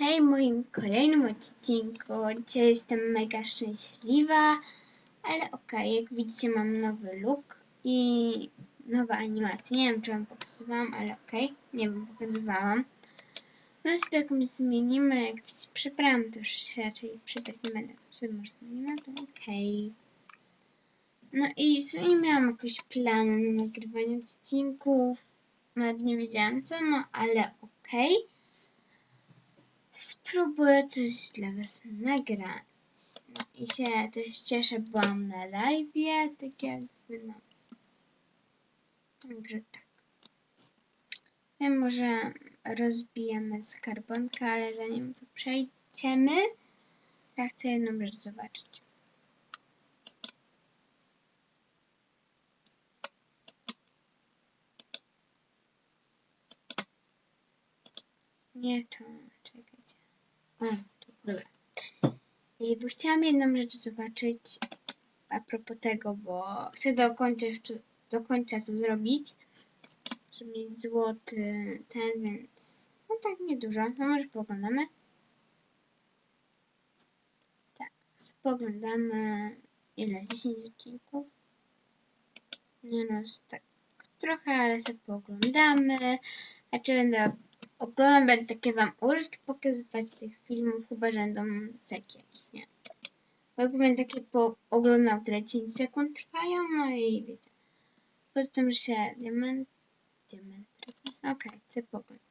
Hej, moim kolejnym odcinku. Dzisiaj jestem mega szczęśliwa, ale okej, jak widzicie mam nowy look i nowe animacje. Nie wiem, czy wam pokazywałam, ale okej, nie wiem, pokazywałam. No sobie jakąś zmienimy, jak widzicie, przebrałam, to już raczej przebrać nie będę. Sobie może zmienimy, to okej. No i nie miałam jakoś planu na nagrywanie odcinków. Nawet nie wiedziałam co, no ale okej. Spróbuję coś dla Was nagrać. I się też cieszę, byłam na live, tak jakby no. Także tak. I może rozbijemy skarbonkę, ale zanim to przejdziemy, ja chcę jedną rzecz zobaczyć. Nie to, czekajcie. O, tu, dobra. I bo chciałam jedną rzecz zobaczyć a propos tego, bo chcę do końca, jeszcze, do końca to zrobić, żeby mieć złoty ten, więc no tak niedużo. No może poglądamy. Tak, spoglądamy ile? 10 odcinków? Nie no, tak trochę, ale sobie pooglądamy. A czy będę oglądam, będę takie wam urywki pokazywać tych filmów, chyba że będą seki jakieś, nie? Jak powiem takie po oglądam, które 10 sekund trwają, no i wiecie. Poza tym, że się diament, diament, okej, okay, chcę poglądać.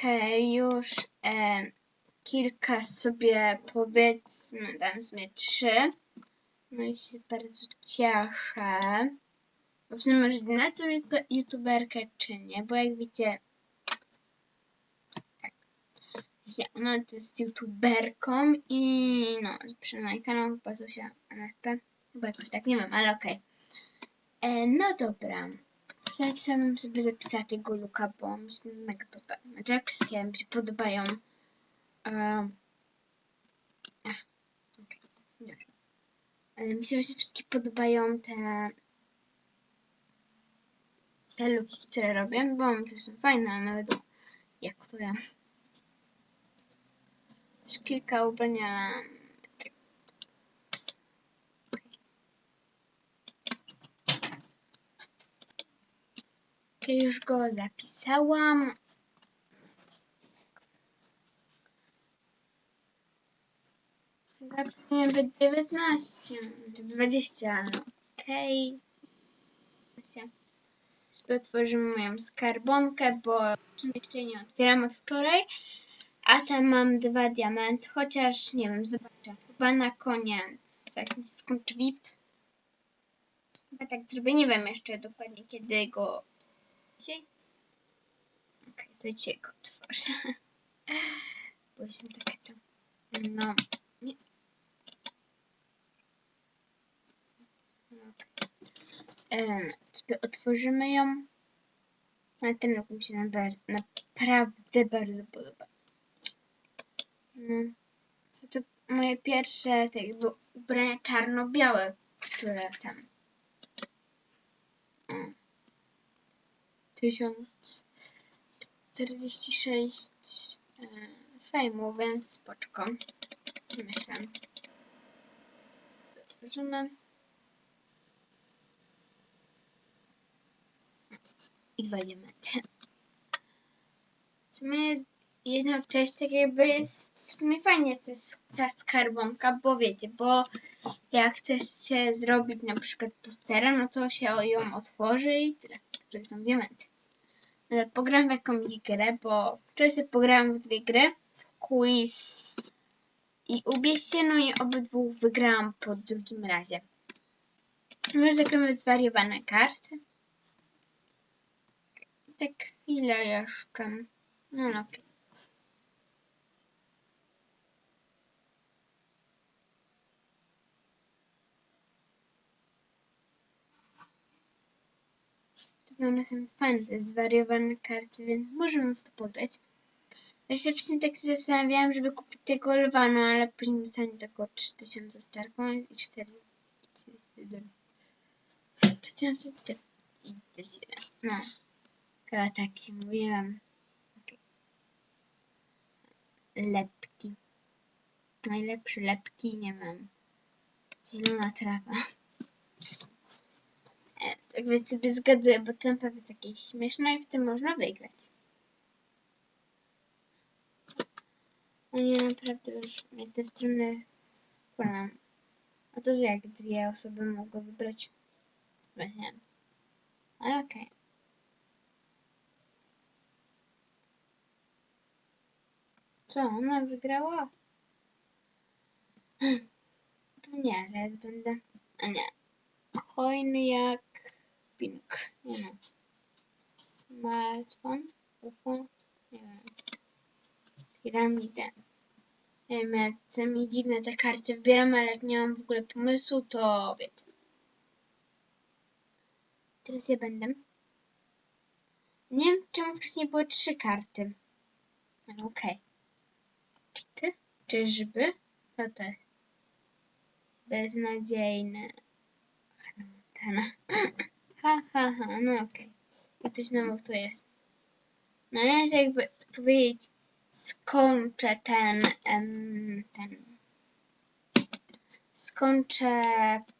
Okej, już e, kilka sobie powiedzmy, dam sobie trzy. No i się bardzo cieszę. W sumie może na tą youtuberkę czy nie, bo jak widzicie, tak, wiecie, ona to jest youtuberką i no, przynajmniej kanał chyba Zosia Aneta, chyba jakoś tak, nie wiem, ale okej. Okay. No dobra. Samym sobie zapisać tego luka, bo mi się mega podoba. Znaczy wszystkie mi się podobają. Um, ach, okay. Ale mi się wszystkie podobają te te luki, które robię, bo to są fajne, ale nawet jak to ja. Też kilka ubrań, ale już go zapisałam. Powinien być 19, czy 20, no okej. Okay. Sobie otworzymy moją skarbonkę, bo jeszcze nie otwieram od wczoraj. A tam mam dwa diamenty, chociaż nie wiem, zobaczę. Chyba na koniec jakiś skończy VIP. Chyba tak zrobię, nie wiem jeszcze dokładnie kiedy go Dzisiaj? Okej, okay, to dzisiaj go otworzę. Bo jestem takie to. No. Nie. No, okay. sobie otworzymy ją. Ale ten rok mi się naprawdę bardzo podoba. No. Są to moje pierwsze te jakby ubrania czarno-białe, które tam 1046 e, fejmu, więc spoczko. Myślę. Otworzymy. I dwa diamenty. W sumie jedną część jakby jest w sumie fajnie to jest ta skarbonka, bo wiecie, bo jak chcecie zrobić na przykład postera, no to się ją otworzy i tyle. To są diamenty. E, pogram w jakąś grę, bo wczoraj sobie pograłam w dwie gry, w quiz i ubierz się, no i obydwu wygrałam po drugim razie. Może zagramy zwariowane karty? Tak chwilę jeszcze. No, no okej. To one są fajne, te zwariowane karty, więc możemy w to pograć. Ja się wcześniej tak zastanawiałam, żeby kupić tego lwa, no ale później dostanie tego 3000 starką i 4. 3000 i 47. No. Chyba taki mówiłam. Lepki. Najlepsze lepki nie mam. Zielona trawa. Tak więc sobie zgadzuję, bo ten pewnie jest jakieś śmieszne i w tym można wygrać. A nie, naprawdę już mnie te strony wkurzą. A to, że jak dwie osoby mogły wybrać, właśnie. Ale okej. Co, ona wygrała? To nie, zaraz będę. A nie. Hojny jak pink. Nie wiem. Smartfon? UFO? Nie wiem. Piramidę. Nie wiem, jak co mi dziwne te karty wybieram, ale jak nie mam w ogóle pomysłu, to wiecie. Teraz ja będę. Nie wiem, czemu wcześniej były trzy karty. Ale okej. Czy ty? Czyżby? To też. Beznadziejne. Hannah Ha, ha, ha, no okej. Okay. Coś nowego to jest. No jest jakby powiedzieć, skończę ten, ten, skończę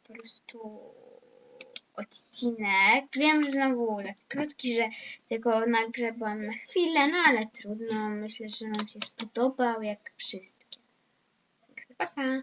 po prostu odcinek. Wiem, że znowu tak krótki, że tego nagrzebałam na chwilę, no ale trudno. Myślę, że Wam się spodobał, jak wszystkie. Pa, pa.